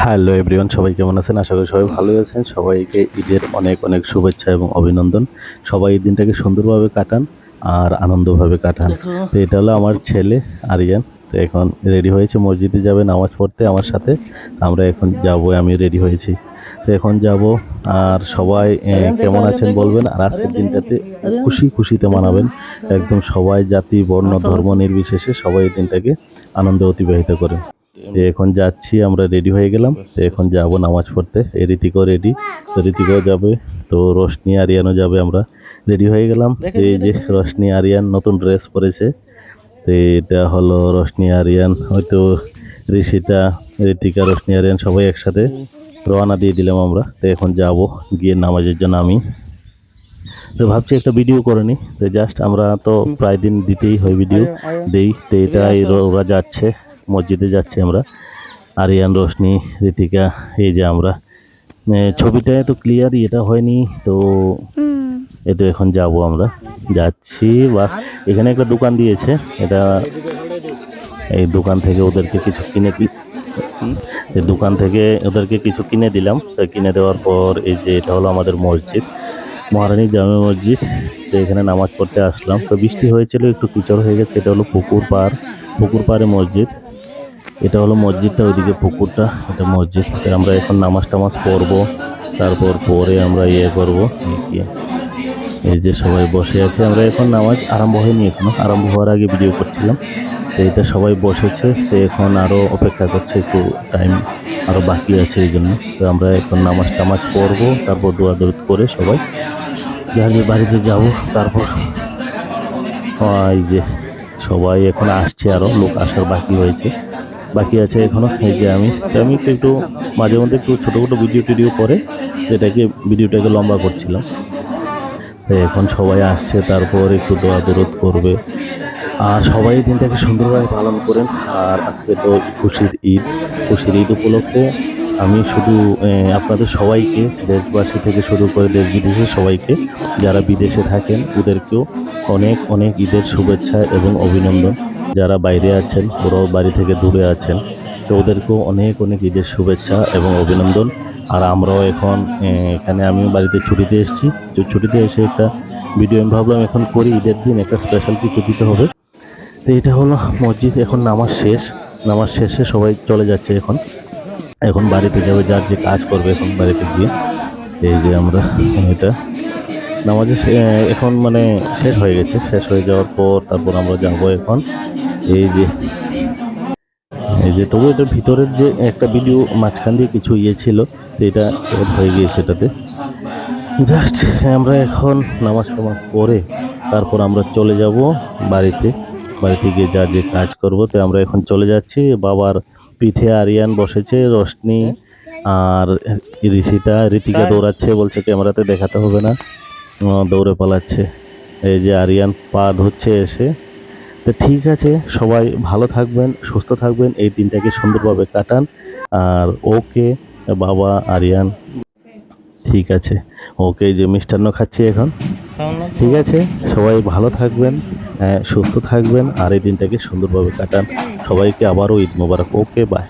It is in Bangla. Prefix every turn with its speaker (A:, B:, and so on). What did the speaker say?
A: হ্যালো এভরিওয়ান সবাই কেমন আছেন? আশা করি সবাই ভালো আছেন। সবাইকে ঈদের অনেক অনেক শুভেচ্ছা এবং অভিনন্দন। সবাই এই দিনটাকে সুন্দরভাবে কাটান আর আনন্দভাবে কাটান। তো এটা হলো আমার ছেলে আরিয়ান। তো এখন রেডি হয়েছে মসজিদে যাবে নামাজ পড়তে আমার সাথে। আমরা এখন যাব আমি রেডি হয়েছি। তো এখন যাব আর সবাই কেমন আছেন বলবেন? আর আজকের দিনটাতে খুশি খুশিতে মানাবেন। একদম সবাই জাতি বর্ণ ধর্ম নির্বিশেষে সবাই এই দিনটাকে আনন্দে অতিবাহিত করেন এখন যাচ্ছি আমরা রেডি হয়ে গেলাম। এখন যাব নামাজ পড়তে। এ রীতিকও রেডি তো রীতিকও যাবে। তো রোশনি আরিয়ানও যাবে আমরা রেডি হয়ে গেলাম। এই যে রোশনি আরিয়ান নতুন ড্রেস পরেছে। তো এটা হলো রোশনি আরিয়ান হয়তো ঋষিতা ঋতিকা রোশনি আরিয়ান সবাই একসাথে রওনা দিয়ে দিলাম আমরা। তো এখন যাব গিয়ে নামাজের জন্য আমি। তো ভাবছি একটা ভিডিও করে নিই তো জাস্ট আমরা তো প্রায় দিন দিতেই হয় ভিডিও দেই। তো এটাই ওরা যাচ্ছে। মসজিদে যাচ্ছি আমরা। আরিয়ান রোশনি ঋতিকা এই যে আমরা। এ, ছবিটা তো ক্লিয়ার এটা হয়নি তো তো এখন যাব আমরা। যাচ্ছি বাস এখানে একটা দোকান দিয়েছে এটা এই দোকান থেকে ওদেরকে কিছু কিনে দোকান থেকে ওদেরকে কিছু কিনে দিলাম। তো কিনে দেওয়ার পর এই যে এটা হলো আমাদের মসজিদ মহারানী জামে মসজিদ। তো এখানে নামাজ পড়তে আসলাম। তো বৃষ্টি হয়েছিল একটু কিচড় হয়ে গেছে এটা হলো পুকুর পাড়। পুকুর পাড়ে মসজিদ। এটা হলো মসজিদটা, ওইদিকে পুকুরটা, এটা মসজিদ। আমরা এখন নামাজ টামাজ পড়ব, তারপর পরে আমরা ইয়ে করব, এই যে সবাই বসে আছে, আমরা এখন নামাজ আরম্ভ হয়নি এখনও, আরম্ভ হওয়ার আগে ভিডিও করছিলাম। তো এটা সবাই বসেছে, তো এখন আরও অপেক্ষা করছে, একটু টাইম আরও বাকি আছে এই জন্য। তো আমরা এখন নামাজ টামাজ পড়ব, তারপর দোয়া দৌড় করে সবাই যার যে বাড়িতে যাব, তারপর এই যে সবাই এখন আসছে আরও লোক আসার বাকি হয়েছে। বাকি আছে এখনও এই যে আমি। আমি একটু মাঝে মধ্যে একটু ছোটো ছোটো ভিডিও টিডিও করে সেটাকে ভিডিওটাকে লম্বা করছিলাম। তো এখন সবাই আসছে, তারপর একটু দোয়া দরদ করবে। আর সবাই দিনটাকে সুন্দরভাবে পালন করেন। আর আজকে তো খুশির ঈদ। খুশির ঈদ উপলক্ষে আমি শুধু আপনাদের সবাইকে, দেশবাসী থেকে শুরু করে দেশ বিদেশের সবাইকে, যারা বিদেশে থাকেন, ওদেরকেও অনেক অনেক ঈদের শুভেচ্ছা এবং অভিনন্দন। যারা বাইরে আছেন, ওরাও বাড়ি থেকে দূরে আছেন, তো ওদেরকেও অনেক অনেক ঈদের শুভেচ্ছা এবং অভিনন্দন। আর আমরাও এখন এখানে আমি বাড়িতে ছুটিতে এসেছি। তো ছুটিতে এসে একটা ভিডিও আমি ভাবলাম এখন করি, ঈদের দিন একটা স্পেশাল কিছু দিতে হবে। তো এটা হলো মসজিদ, এখন নামাজ শেষ, নামাজ শেষে সবাই চলে যাচ্ছে এখন। এখন বাড়িতে যাবে, যার যে কাজ করবে এখন বাড়িতে গিয়ে। এই যে আমরা, এটা নামাজে এখন মানে শেষ হয়ে গেছে, শেষ হয়ে যাওয়ার পর তারপর আমরা যাব এখন। এই যে এই যে তবু এটার ভিতরের যে একটা ভিডিও মাঝখান দিয়ে কিছু ইয়ে ছিল এটা হয়ে গিয়েছে এটাতে। জাস্ট আমরা এখন নামাজ টামাজ পড়ে তারপর আমরা চলে যাব বাড়িতে। বাড়িতে গিয়ে যা যে কাজ করব তো আমরা এখন চলে যাচ্ছি। বাবার পিঠে আরিয়ান বসেছে রোশনি আর ঋষিতা। ঋতিকা দৌড়াচ্ছে বলছে ক্যামেরাতে দেখাতে হবে না। দৌড়ে পালাচ্ছে। এই যে আরিয়ান পা ধুচ্ছে এসে। তো ঠিক আছে, সবাই ভালো থাকবেন, সুস্থ থাকবেন, এই দিনটাকে সুন্দরভাবে কাটান। আর ওকে, বাবা আরিয়ান, ঠিক আছে, ওকে যে মিষ্টান্ন খাচ্ছি এখন। ঠিক আছে, সবাই ভালো থাকবেন সুস্থ থাকবেন, আর এই দিনটাকে সুন্দরভাবে কাটান। সবাইকে আবারও ঈদ মোবারক। Okay bye